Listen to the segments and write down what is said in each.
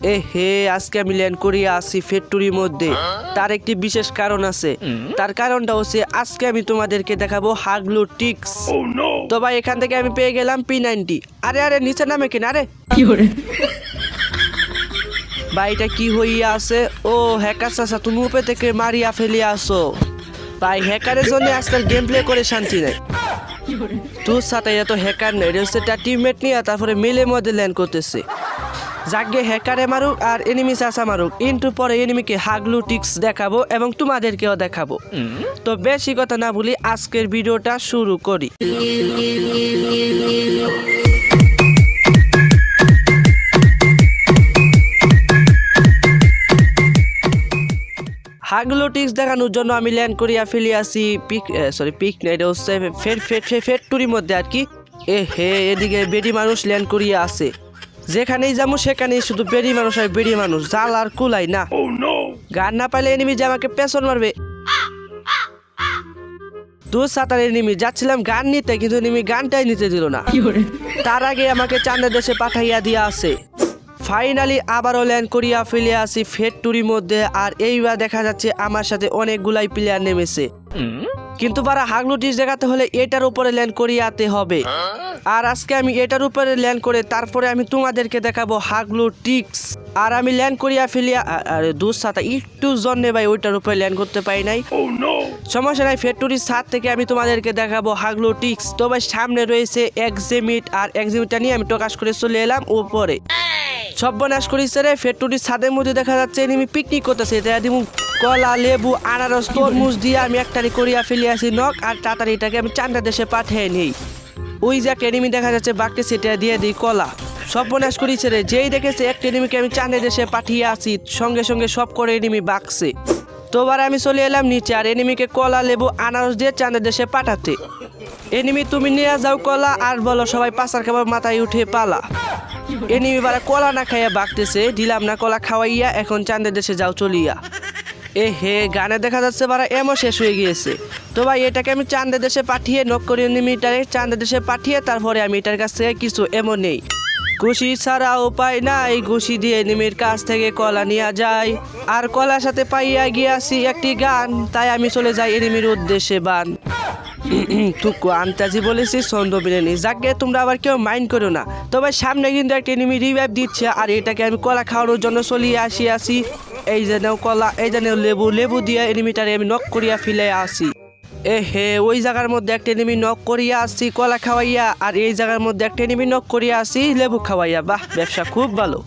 এ হে আজকে আমি ল্যান্ড করিয়া আসি ফ্যাক্টরির মধ্যে। তার একটি বিশেষ কারণ আছে। তার কারণটা হচ্ছে আজকে আমি তোমাদেরকে দেখাবো হাগলু টিক্স। তো ভাই এখান থেকে আমি পেয়ে গেলাম পি নাইনটি। আরে আরে নিচে নামে কিনা আরে! কি ভাই এটা কি হইয়া আছে? ও হ্যাকার চাচা তুমি উপরে থেকে মারিয়া ফেলিয়া আসো। ভাই হ্যাকারের জন্য আজকাল গেম প্লে করে শান্তি নেই। তোর সাথে এত হ্যাকার নেই এটা হচ্ছে তার টিমমেট নিয়ে তারপরে মিলে মধ্যে ল্যান্ড করতেছে। যাকে হ্যাকারে মারুক আর এনিমি চাষা মারুক। ইন্টু পরে এনিমিকে হাগলু, টিক্স দেখাবো এবং তোমাদেরকেও দেখাবো। তো বেশি কথা না বলি আজকের ভিডিওটা শুরু করি। হাগলো, টিক্স দেখানোর জন্য আমি ল্যান্ড করিয়া ফেলি আসি পিক সরি পিক না, এটা হচ্ছে ফের ফের ফের ফ্যাক্টরির মধ্যে আর কি। এ, হে, এদিকে বেডি মানুষ ল্যান্ড করিয়া আছে যেখানেই যাব সেখানেই শুধু বেডি মানুষ আর বেডি মানুষ। জাল আর কুলাই না। গান না পাইলে এনিমি যে আমাকে পেছন মারবে। দু সাঁতার এনিমি যাচ্ছিলাম গান নিতে কিন্তু এনিমি গানটাই নিতে দিল না। তার আগে আমাকে চান্দের দেশে পাঠাইয়া দিয়া আছে। ফাইনালি আবারও ল্যান্ড করিয়া ফেলে আসি ফেটটুরির মধ্যে আর এইবার দেখা যাচ্ছে আমার সাথে অনেকগুলাই প্লেয়ার নেমেছে। কিন্তু পারা হাগলু টিস দেখাতে হলে এটার উপরে ল্যান্ড করিয়াতে হবে। আর আজকে আমি এটার উপরে ল্যান্ড করে তারপরে আমি তোমাদেরকে দেখাবো হাগলু টিক্স আর আমি ল্যান্ড করিয়া ফেলিয়া আরে দূর সাথে একটু জন্যে ভাই ওইটার উপরে ল্যান্ড করতে পারি নাই। সমস্যা নাই ফ্যাক্টরির ছাদ থেকে আমি তোমাদেরকে দেখাবো হাগলু টিক্স তবে সামনে রয়েছে এক্সিমিট আর এক্সিমিটটা নিয়ে আমি প্রকাশ করে চলে এলাম উপরে। সর্বনাশ করিছে রে ফ্যাক্টরির ছাদের মধ্যে দেখা যাচ্ছে এনিমি পিকনিক করতেছে এটা দিমু। কলা লেবু আনারস তরমুজ দিয়ে আমি একটারি করিয়া ফেলে আসি নখ আর তাড়াতাড়ি এটাকে আমি চান্দা দেশে পাঠিয়ে নিই। ওই যে একটা এনিমি দেখা যাচ্ছে বাঘকে সেটা দিয়ে দিই কলা। সর্বনাশ করিছে রে যেই দেখেছে একটা এনিমিকে আমি চান্দা দেশে পাঠিয়ে আসি সঙ্গে সঙ্গে সব করে এনিমি বাঘছে তোবার আমি চলে এলাম নিচে আর এনিমিকে কলা লেবু আনারস দিয়ে চাঁদের দেশে পাঠাতে। এনিমি তুমি নিয়ে যাও কলা আর বলো সবাই পাচার খাবার মাথায় উঠে পালা। এনিমি বারা কলা না খাইয়া বাগতেছে দিলাম না কলা খাওয়াইয়া এখন চাঁদের দেশে যাও চলিয়া। এ হে গানে দেখা যাচ্ছে বারা এমন শেষ হয়ে গিয়েছে। তো ভাই, এটাকে আমি চাঁদের দেশে পাঠিয়ে নক করে এনিমিটারে চাঁদের দেশে পাঠিয়ে তারপরে আমি এটার কাছ থেকে কিছু এমন নেই। ঘুষি ছাড়া উপায় নাই, ঘুষি দিয়ে নিমির কাছ থেকে কলা নিয়ে যায় আর কলার সাথে পাইয়া গিয়াছি একটি গান, তাই আমি চলে যাই এনিমির উদ্দেশ্যে বান। টুকু আন্তাজি বলেছি ছন্দ বিলেনি যাকে তোমরা আবার কেউ মাইন্ড করো না। তবে সামনে কিন্তু একটা এনিমি রিভাইভ দিচ্ছে, আর এটাকে আমি কলা খাওয়ানোর জন্য চলিয়ে আসি আসি এই যে নাও কলা, এই যে নাও লেবু লেবু দিয়ে এনিমিটারে আমি নক করিয়া ফিলে আসি। এ হে, ওই জায়গার মধ্যে একটা এনিমি নক করিয়া আসি, কলা খাওয়াইয়া, আর এই জায়গার মধ্যে একটা এনিমি নক করিয়া আসি, লেবু খাওয়াইয়া। বাহ, ব্যবসা খুব ভালো।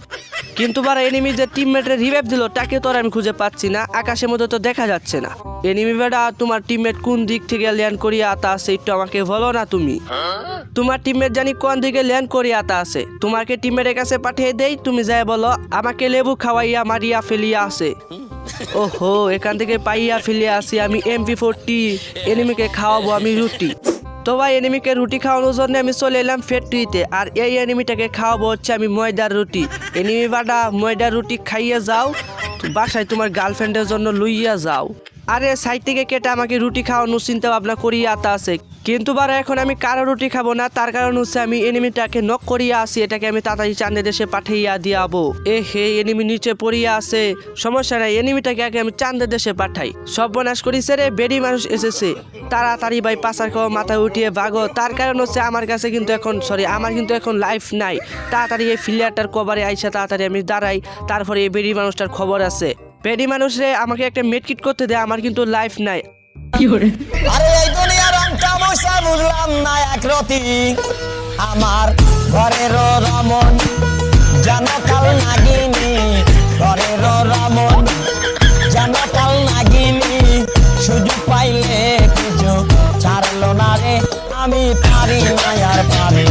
কিন্তু বারা এনিমি যে টিমমেটের রিভাইভ দিল, তাকে তো আর আমি খুঁজে পাচ্ছি না, আকাশের মধ্যে তো দেখা যাচ্ছে না। এনিমি বেটা, তোমার টিমমেট কোন দিক থেকে ল্যান্ড করিয়া আতা আছে একটু আমাকে বলো না তুমি। তোমার টিমমেট জানি কোন দিকে ল্যান্ড করিয়া আতা আছে। তোমাকে টিমমেটের কাছে পাঠিয়ে দেই, তুমি যাই বলো, আমাকে লেবু খাওয়াইয়া, মারিয়া ফেলিয়া আছে। ওহো, এখান থেকে পাইয়া ফেলিয়া আসি আমি এমপি ফোরটি এনিমিকে খাওয়াবো আমি রুটি। তো ভাই, এনিমিকে রুটি খাওয়ানোর জন্য আমি চলে এলাম ফ্যাক্টরিতে আর এই এনিমিটাকে খাওয়াবো হচ্ছে আমি ময়দার রুটি। এনিমি বাডা ময়দার রুটি খাইয়ে যাও, বাসায় তোমার গার্লফ্রেন্ডের জন্য লইয়া যাও। আরে, সাইড থেকে কেটে আমাকে রুটি খাওয়ানোর চিন্তা ভাবনা করিয়া আতা আছে। কিন্তু বারা এখন আমি কারও রুটি খাব না, তার কারণ হচ্ছে আমি এনিমিটাকে নক করিয়া আসি এটাকে আমি তাড়াতাড়ি চাঁদে দেশে পাঠাইয়া দিয়াবো। এ হে এনিমি নিচে পড়িয়া আছে। সমস্যা নাই এনিমিটাকে আগে আমি চাঁদের দেশে পাঠাই। সব সর্বনাশ করিছে রে, বেডি মানুষ এসেছে। তাড়াতাড়ি ভাই, পাচার খাওয়া মাথায় উঠিয়ে ভাগো। তার কারণ হচ্ছে আমার কাছে কিন্তু এখন সরি আমার কিন্তু এখন লাইফ নাই। তাড়াতাড়ি এই ফিলিয়ারটার কভারে আইসা তাড়াতাড়ি আমি দাঁড়াই, তারপরে এই বেডি মানুষটার খবর আছে। পেডি মানুষরে আমাকে একটা মেটকিট করতে দে আমার কিন্তু লাইফ নাই। কি করে? আরে এই দুনিয়া রং তামাশা বুঝলাম না এক রতি। আমার ঘরের রমন জানকাল নাগিনি। ঘরের রমন জানকাল নাগিনি। সুযোগ পাইলে কিছু ছাড়লো না রে আমি পারি না আর পারি